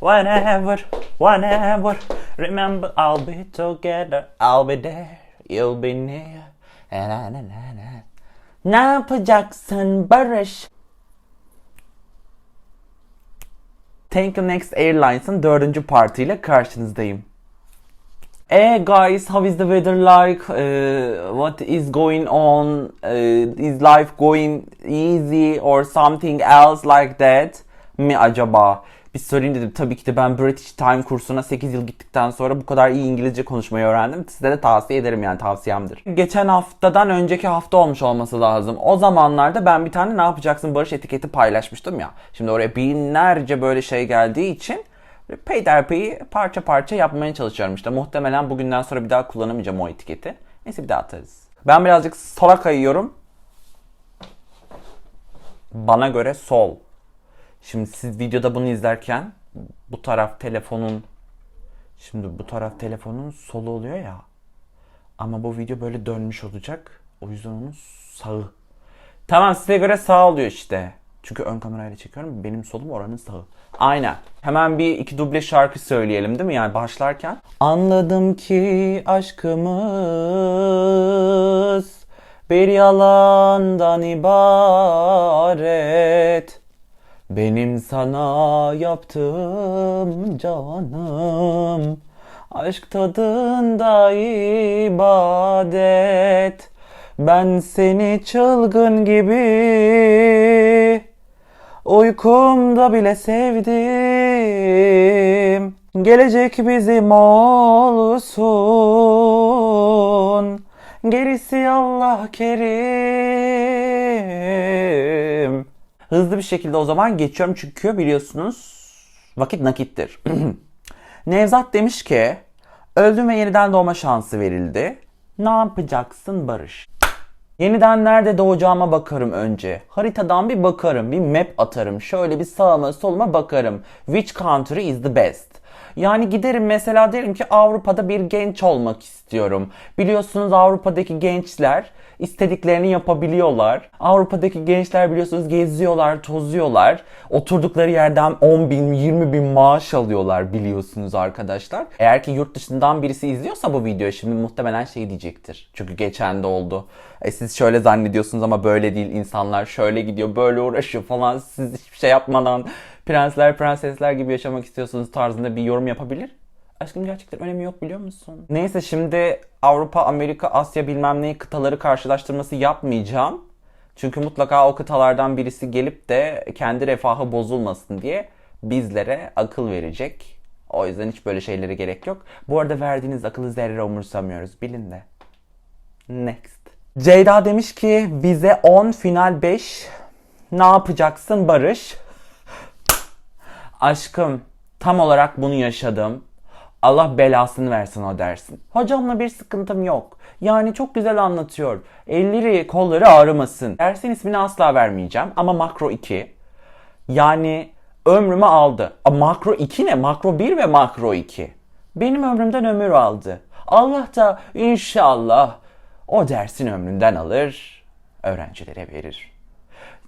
whenever, whenever. Remember I'll be together, I'll be there, you'll be near. Na, na, na, na. Ne yapacaksın Barış? Thank you Next Airlines'ın dördüncü partiyle karşınızdayım. Hey guys, how is the weather like? Uh, what is going on? Uh, is life going easy or something else like that? Mi acaba? Bir sorayım dedim. Tabii ki de ben British Time kursuna 8 yıl gittikten sonra bu kadar iyi İngilizce konuşmayı öğrendim. Size de tavsiye ederim yani tavsiyemdir. Geçen haftadan önceki hafta olmuş olması lazım. O zamanlarda ben bir tane ne yapacaksın Barış etiketi paylaşmıştım ya. Şimdi oraya binlerce böyle şey geldiği için peyderpeyi parça parça yapmaya çalışıyorum işte. Muhtemelen bugünden sonra bir daha kullanamayacağım o etiketi. Neyse bir daha atarız. Ben birazcık sola kayıyorum. Bana göre sol. Şimdi siz videoda bunu izlerken bu taraf telefonun şimdi bu taraf telefonun solu oluyor ya. Ama bu video böyle dönmüş olacak. O yüzden onun sağı. Tamam size göre sağ oluyor işte. Çünkü ön kamerayla çekiyorum. Benim solum oranın sağı. Aynen. Hemen bir iki duble şarkı söyleyelim değil mi? Yani başlarken. Anladım ki aşkımız bir yalandan ibaret. Benim sana yaptığım canım Aşk tadında ibadet. Ben seni çılgın gibi Uykumda bile sevdim. Gelecek bizim olsun. Gerisi Allah kerim Hızlı bir şekilde o zaman geçiyorum çünkü biliyorsunuz vakit nakittir. Nevzat demiş ki öldüm ve yeniden doğma şansı verildi. Ne yapacaksın Barış? Yeniden nerede doğacağıma bakarım önce. Haritadan bir bakarım, bir map atarım. Şöyle bir sağıma soluma bakarım. Which country is the best? Yani giderim mesela derim ki Avrupa'da bir genç olmak istiyorum. Biliyorsunuz Avrupa'daki gençler istediklerini yapabiliyorlar. Avrupa'daki gençler biliyorsunuz geziyorlar, tozuyorlar. Oturdukları yerden 10 bin, 20 bin maaş alıyorlar biliyorsunuz arkadaşlar. Eğer ki yurt dışından birisi izliyorsa bu videoyu şimdi muhtemelen şey diyecektir. Çünkü geçen de oldu. E siz şöyle zannediyorsunuz ama böyle değil. İnsanlar şöyle gidiyor, böyle uğraşıyor falan. Siz hiçbir şey yapmadan prensler, prensesler gibi yaşamak istiyorsunuz tarzında bir yorum yapabilir. Aşkım gerçekten önemi yok biliyor musun? Neyse şimdi Avrupa, Amerika, Asya bilmem ne kıtaları karşılaştırması yapmayacağım. Çünkü mutlaka o kıtalardan birisi gelip de kendi refahı bozulmasın diye bizlere akıl verecek. O yüzden hiç böyle şeylere gerek yok. Bu arada verdiğiniz akıllı zerre umursamıyoruz. Bilin de. Next. Ceyda demiş ki bize 10 final 5 ne yapacaksın Barış? Aşkım tam olarak bunu yaşadım. Allah belasını versin o dersin. Hocamla bir sıkıntım yok. Yani çok güzel anlatıyor. Elleri kolları ağrımasın. Dersin ismini asla vermeyeceğim ama makro 2. Yani ömrümü aldı. A, makro 2 ne? Makro 1 ve makro 2. Benim ömrümden ömür aldı. Allah da inşallah o dersin ömründen alır, öğrencilere verir.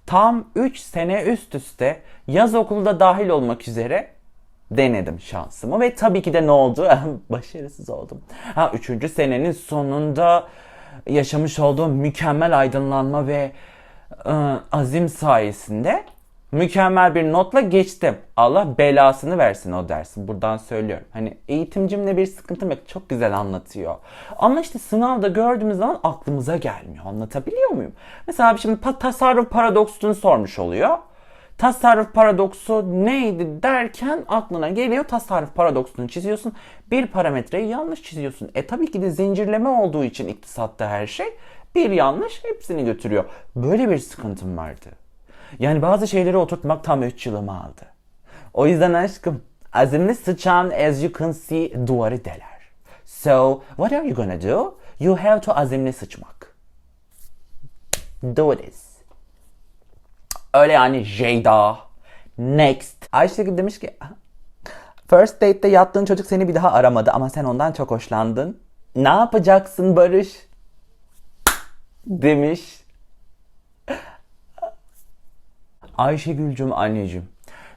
Tam 3 sene üst üste yaz okulu da dahil olmak üzere denedim şansımı ve tabii ki de ne oldu? Başarısız oldum. Ha, üçüncü senenin sonunda yaşamış olduğum mükemmel aydınlanma ve ı, azim sayesinde mükemmel bir notla geçtim. Allah belasını versin o dersin. Buradan söylüyorum. Hani eğitimcimle bir sıkıntım yok. Çok güzel anlatıyor. Ama işte sınavda gördüğümüz zaman aklımıza gelmiyor. Anlatabiliyor muyum? Mesela şimdi tasarruf paradoksunu sormuş oluyor. Tasarruf paradoksu neydi derken aklına geliyor. Tasarruf paradoksunu çiziyorsun. Bir parametreyi yanlış çiziyorsun. E tabii ki de zincirleme olduğu için iktisatta her şey bir yanlış hepsini götürüyor. Böyle bir sıkıntım vardı. Yani bazı şeyleri oturtmak tam 3 yılımı aldı. O yüzden aşkım azimli sıçan as you can see duvarı deler. So what are you gonna do? You have to azimli sıçmak. Do this. Öyle yani Jada. Next. Ayşegül demiş ki First date'te yattığın çocuk seni bir daha aramadı ama sen ondan çok hoşlandın. Ne yapacaksın Barış? Demiş. Ayşegül'cüm anneciğim.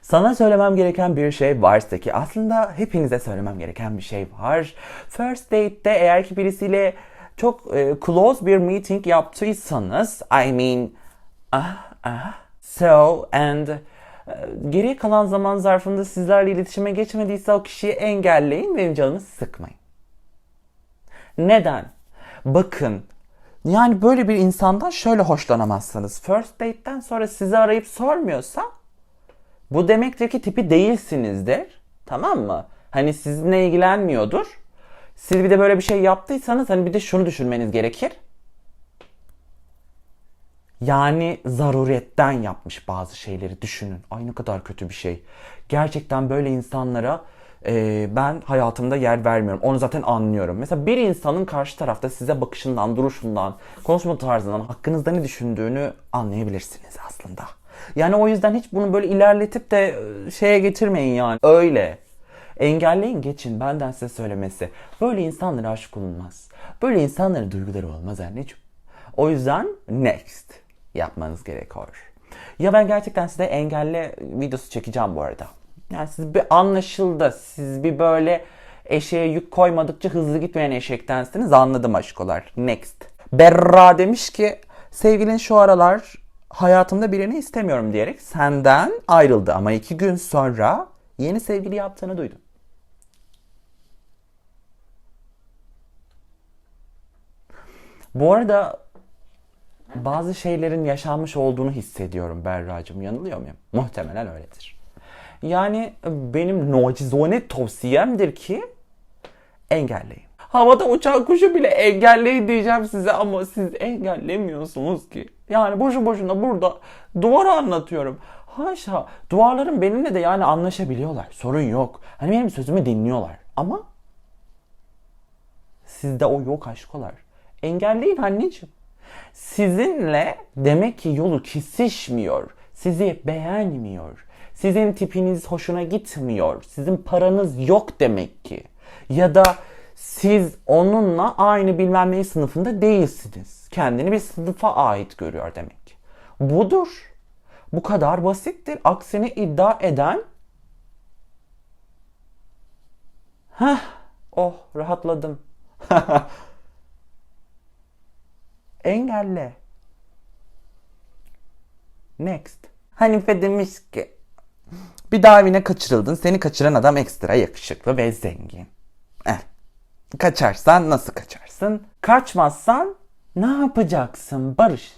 Sana söylemem gereken bir şey varsa ki aslında hepinize söylemem gereken bir şey var. First date'te eğer ki birisiyle çok e, close bir meeting yaptıysanız I mean ah ah so and e, geriye kalan zaman zarfında sizlerle iletişime geçmediyse o kişiyi engelleyin ve canınızı sıkmayın. Neden? Bakın yani böyle bir insandan şöyle hoşlanamazsınız. First date'ten sonra sizi arayıp sormuyorsa bu demektir ki tipi değilsinizdir. Tamam mı? Hani sizinle ilgilenmiyordur. Siz bir de böyle bir şey yaptıysanız hani bir de şunu düşünmeniz gerekir. Yani zaruretten yapmış bazı şeyleri düşünün. Ay ne kadar kötü bir şey. Gerçekten böyle insanlara e, ben hayatımda yer vermiyorum. Onu zaten anlıyorum. Mesela bir insanın karşı tarafta size bakışından, duruşundan, konuşma tarzından, hakkınızda ne düşündüğünü anlayabilirsiniz aslında. Yani o yüzden hiç bunu böyle ilerletip de e, şeye getirmeyin yani. Öyle. Engelleyin geçin benden size söylemesi. Böyle insanlara aşık olunmaz. Böyle insanların duyguları olmaz anneciğim. O yüzden next yapmanız gerekiyor. Ya ben gerçekten size engelle videosu çekeceğim bu arada. Yani siz bir anlaşıldı. Siz bir böyle eşeğe yük koymadıkça hızlı gitmeyen eşektensiniz. Anladım aşkolar. Next. Berra demiş ki sevgilin şu aralar hayatımda birini istemiyorum diyerek senden ayrıldı. Ama iki gün sonra yeni sevgili yaptığını duydum. Bu arada bazı şeylerin yaşanmış olduğunu hissediyorum Berra'cığım. Yanılıyor muyum? Muhtemelen öyledir. Yani benim nacizane tavsiyemdir ki engelleyin. Havada uçan kuşu bile engelleyin diyeceğim size ama siz engellemiyorsunuz ki. Yani boşu boşuna burada duvarı anlatıyorum. Haşa duvarların benimle de yani anlaşabiliyorlar. Sorun yok. Hani benim sözümü dinliyorlar. Ama sizde o yok aşkolar. Engelleyin anneciğim. Sizinle demek ki yolu kesişmiyor. Sizi beğenmiyor. Sizin tipiniz hoşuna gitmiyor. Sizin paranız yok demek ki. Ya da siz onunla aynı bilmem neyi sınıfında değilsiniz. Kendini bir sınıfa ait görüyor demek. Budur. Bu kadar basittir. Aksini iddia eden Heh, oh rahatladım. Engelle. Next. Hanife demiş ki bir daha evine kaçırıldın. Seni kaçıran adam ekstra yakışıklı ve zengin. Eh. Kaçarsan nasıl kaçarsın? Kaçmazsan ne yapacaksın Barış?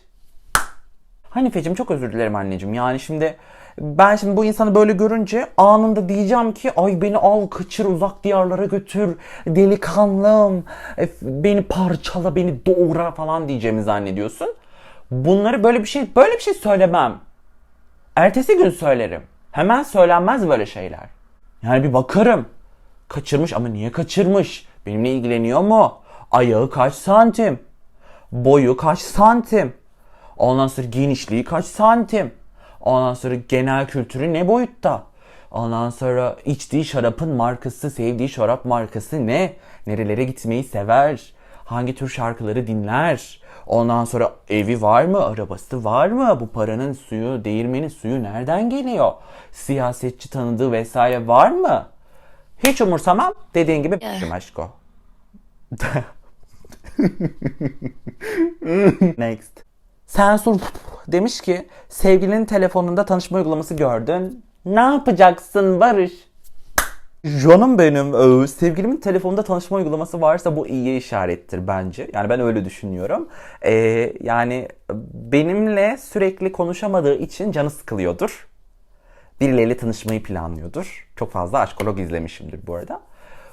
Hanifeciğim çok özür dilerim anneciğim. Yani şimdi ben şimdi bu insanı böyle görünce anında diyeceğim ki ay beni al kaçır uzak diyarlara götür delikanlım e, beni parçala beni doğra falan diyeceğimi zannediyorsun. Bunları böyle bir şey böyle bir şey söylemem. Ertesi gün söylerim. Hemen söylenmez böyle şeyler. Yani bir bakarım. Kaçırmış ama niye kaçırmış? Benimle ilgileniyor mu? Ayağı kaç santim? Boyu kaç santim? Ondan sonra genişliği kaç santim? Ondan sonra genel kültürü ne boyutta? Ondan sonra içtiği şarapın markası, sevdiği şarap markası ne? Nerelere gitmeyi sever? Hangi tür şarkıları dinler? Ondan sonra evi var mı? Arabası var mı? Bu paranın suyu, değirmenin suyu nereden geliyor? Siyasetçi tanıdığı vesaire var mı? Hiç umursamam. Dediğin gibi yeah. aşko. Next. Sensur demiş ki sevgilinin telefonunda tanışma uygulaması gördün. Ne yapacaksın Barış? Canım benim e, sevgilimin telefonunda tanışma uygulaması varsa bu iyi işarettir bence. Yani ben öyle düşünüyorum. Ee, yani benimle sürekli konuşamadığı için canı sıkılıyordur. Birileriyle tanışmayı planlıyordur. Çok fazla aşkolog izlemişimdir bu arada.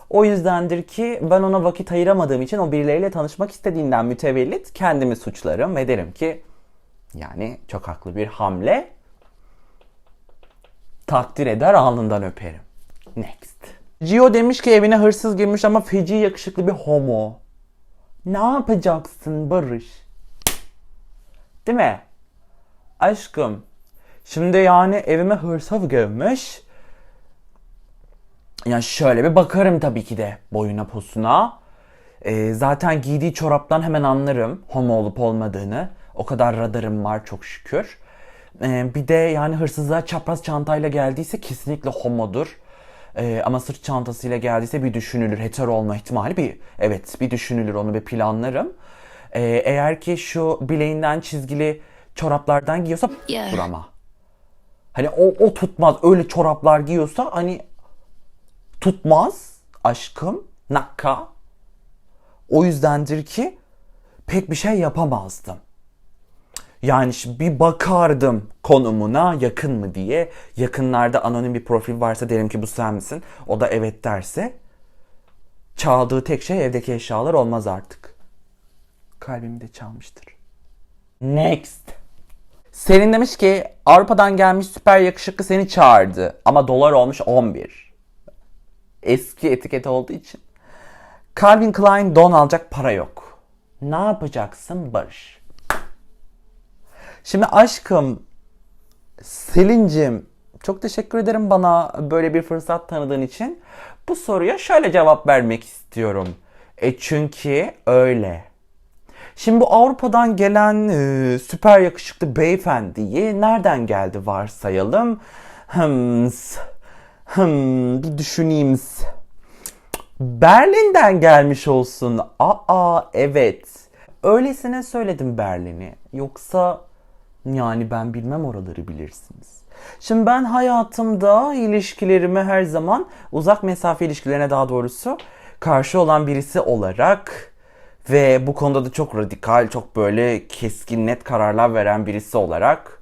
O yüzdendir ki ben ona vakit ayıramadığım için o birileriyle tanışmak istediğinden mütevellit kendimi suçlarım ve derim ki yani çok haklı bir hamle takdir eder alnından öperim. Next. Gio demiş ki evine hırsız girmiş ama feci yakışıklı bir homo. Ne yapacaksın Barış? Değil mi? Aşkım. Şimdi yani evime hırsız girmiş. Yani şöyle bir bakarım tabii ki de boyuna posuna. Ee, zaten giydiği çoraptan hemen anlarım homo olup olmadığını. O kadar radarım var çok şükür. Ee, bir de yani hırsızlığa çapraz çantayla geldiyse kesinlikle homodur. Ee, ama sırt çantasıyla geldiyse bir düşünülür. Hetero olma ihtimali bir evet bir düşünülür onu bir planlarım. Ee, eğer ki şu bileğinden çizgili çoraplardan giyiyorsa Yeah. dur ama. Hani o, o tutmaz. Öyle çoraplar giyiyorsa hani tutmaz aşkım. Nakka. O yüzdendir ki pek bir şey yapamazdım. Yani bir bakardım konumuna yakın mı diye. Yakınlarda anonim bir profil varsa derim ki bu sen misin? O da evet derse çaldığı tek şey evdeki eşyalar olmaz artık. Kalbimi de çalmıştır. Next. Selin demiş ki Avrupa'dan gelmiş süper yakışıklı seni çağırdı ama dolar olmuş 11. Eski etiket olduğu için. Calvin Klein don alacak para yok. Ne yapacaksın Barış? Şimdi aşkım Selin'cim çok teşekkür ederim bana böyle bir fırsat tanıdığın için. Bu soruya şöyle cevap vermek istiyorum. E çünkü öyle. Şimdi bu Avrupa'dan gelen e, süper yakışıklı beyefendiyi nereden geldi varsayalım? Hmm, s- hmm, bir düşüneyim. Berlin'den gelmiş olsun. Aa evet. Öylesine söyledim Berlin'i. Yoksa yani ben bilmem oraları bilirsiniz. Şimdi ben hayatımda ilişkilerime her zaman uzak mesafe ilişkilerine daha doğrusu karşı olan birisi olarak ve bu konuda da çok radikal, çok böyle keskin, net kararlar veren birisi olarak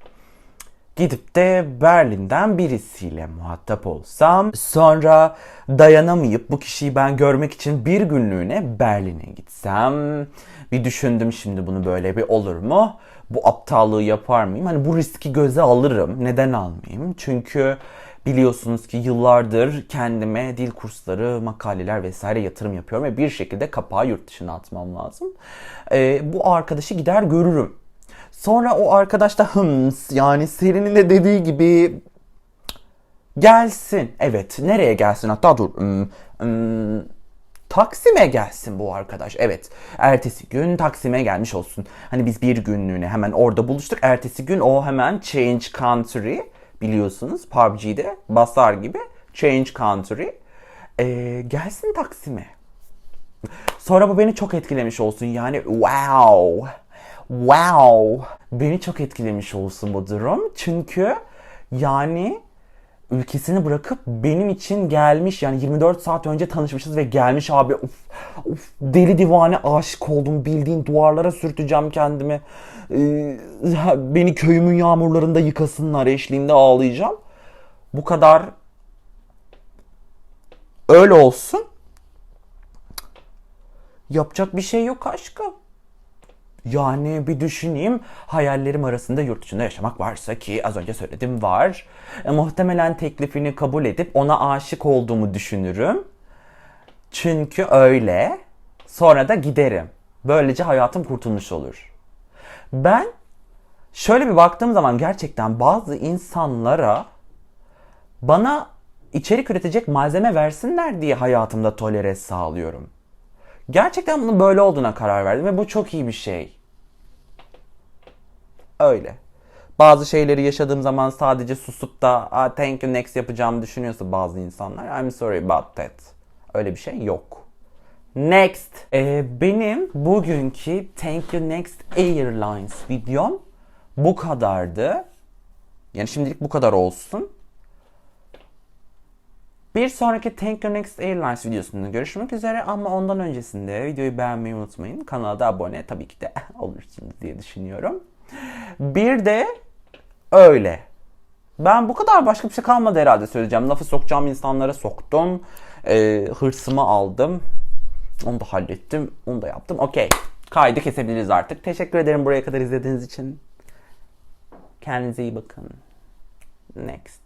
gidip de Berlin'den birisiyle muhatap olsam sonra dayanamayıp bu kişiyi ben görmek için bir günlüğüne Berlin'e gitsem bir düşündüm şimdi bunu böyle bir olur mu? Bu aptallığı yapar mıyım? Hani bu riski göze alırım. Neden almayayım? Çünkü biliyorsunuz ki yıllardır kendime dil kursları, makaleler vesaire yatırım yapıyorum ve bir şekilde kapağı yurt dışına atmam lazım. Ee, bu arkadaşı gider görürüm. Sonra o arkadaş da hıms yani Selin'in de dediği gibi gelsin. Evet nereye gelsin hatta dur. Hmm, hmm, Taksim'e gelsin bu arkadaş. Evet. Ertesi gün Taksim'e gelmiş olsun. Hani biz bir günlüğüne hemen orada buluştuk. Ertesi gün o hemen change country biliyorsunuz PUBG'de basar gibi change country Ee, gelsin Taksim'e. Sonra bu beni çok etkilemiş olsun. Yani wow. Wow. Beni çok etkilemiş olsun bu durum. Çünkü yani ülkesini bırakıp benim için gelmiş yani 24 saat önce tanışmışız ve gelmiş abi. Uf, uf, deli divane aşık oldum bildiğin duvarlara sürteceğim kendimi. Ee, beni köyümün yağmurlarında yıkasınlar eşliğinde ağlayacağım. Bu kadar öyle olsun. Yapacak bir şey yok aşkım yani bir düşüneyim hayallerim arasında yurt dışında yaşamak varsa ki az önce söyledim var. E, muhtemelen teklifini kabul edip ona aşık olduğumu düşünürüm. Çünkü öyle. Sonra da giderim. Böylece hayatım kurtulmuş olur. Ben şöyle bir baktığım zaman gerçekten bazı insanlara bana içerik üretecek malzeme versinler diye hayatımda tolere sağlıyorum. Gerçekten bunun böyle olduğuna karar verdim ve bu çok iyi bir şey. Öyle. Bazı şeyleri yaşadığım zaman sadece susup da "Aa, thank you next yapacağımı düşünüyorsa bazı insanlar I'm sorry about that. Öyle bir şey yok. Next. Ee, benim bugünkü Thank You Next Airlines videom bu kadardı. Yani şimdilik bu kadar olsun. Bir sonraki Thank You Next Airlines videosunda görüşmek üzere ama ondan öncesinde videoyu beğenmeyi unutmayın. Kanala da abone tabii ki de olursunuz diye düşünüyorum. Bir de öyle. Ben bu kadar başka bir şey kalmadı herhalde söyleyeceğim. Lafı sokacağım insanlara soktum. Ee, hırsımı aldım. Onu da hallettim. Onu da yaptım. Okey. Kaydı kesebiliriz artık. Teşekkür ederim buraya kadar izlediğiniz için. Kendinize iyi bakın. Next.